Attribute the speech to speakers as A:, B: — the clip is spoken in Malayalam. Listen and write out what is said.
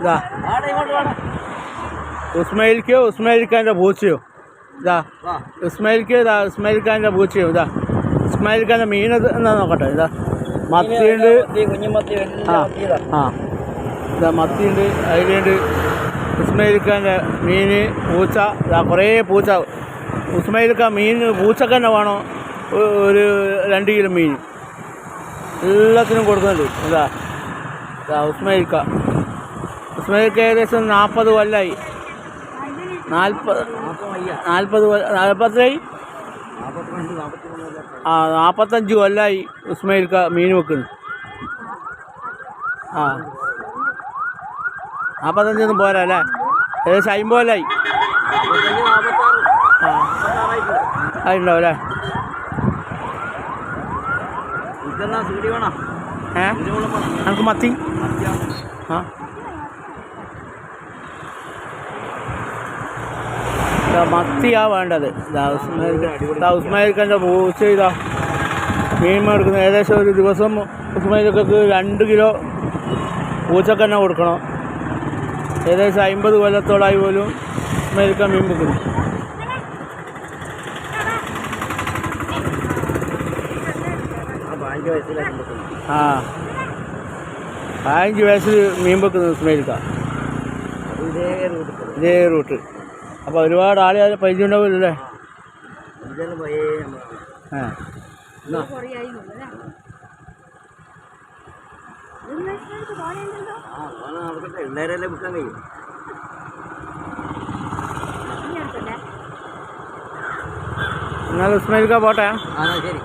A: ഇതാ ഉസ്മയിൽക്ക് ഉസ്മയിൽ ഖാന്റെ പൂച്ചയോ? ഇതാ ഉസ്മയിൽക്കോ ഇതാ ഇസ്മായിൽ ഖാന്റെ പൂച്ചയോ? ഇതാ ഇസ്മായിൽ ഖാന്റെ മീൻ എന്നാ നോക്കട്ടെ ഇതാ മത്തിയുണ്ട്. ആ ആ. ഇതാ മത്തിയുണ്ട് അതിലുണ്ട് ഉസ്മയിൽക്കാന്റെ മീൻ പൂച്ച. ഇതാ കുറേ പൂച്ച. ഉസ്മയിൽക്ക മീൻ പൂച്ചക്ക് തന്നെ വേണം? ഒരു രണ്ട് കിലോ മീൻ. എല്ലാത്തിനും കൊടുക്കുന്നുണ്ട്. ഇതാ ഇതാ ഖാൻ ഏകദേശം നാൽപ്പത് കൊല്ലായി. നാൽപ്പത് നാൽപ്പത് കൊല്ല- നാൽപ്പത്തിലായി ആ നാൽപ്പത്തഞ്ച് കൊല്ലായി ഉസ്മയിൽ ഖാൻ മീൻ വെക്കുന്നു. ആ. നാൽപ്പത്തഞ്ചൊന്നും പോരാ അല്ലേ? ഏകദേശം അമ്പത് കൊല്ലായി ആ. അതുണ്ടാവും അല്ലേ? ഏ? നമുക്ക് മത്തി? ആ. മത്തിയാ വേണ്ടത്. ഖാന്റെ പൂച്ച ഇതാ. മീൻ എടുക്കുന്നത് ഏകദേശം ഒരു ദിവസം ഉസ്മായിലൊക്കെ രണ്ട് കിലോ പൂച്ചക്ക് തന്നെ കൊടുക്കണം. ഏകദേശം അമ്പത് കൊല്ലത്തോളായി പോലും ഉസ്മായിൽ ഖാൻ മീൻ വെക്കുന്നു.
B: ആ. പതിനഞ്ച്
A: വയസ്സിൽ മീൻ വെക്കുന്നത് ഉസ്മാരിക്ക
B: ഇതേ റൂട്ട്.
A: അപ്പോൾ ഒരുപാട് ആളുകൾ പരിചയമുണ്ടാവില്ലല്ലേ?
B: ഇതെല്ലാം പോയേ
A: ആ
B: പിള്ളേരെല്ലാം വിൽക്കാൻ കഴിയും.
A: എന്നാൽ ഉസ്മായിൽ ഖാൻ പോട്ടെ?
B: ആ ശരി.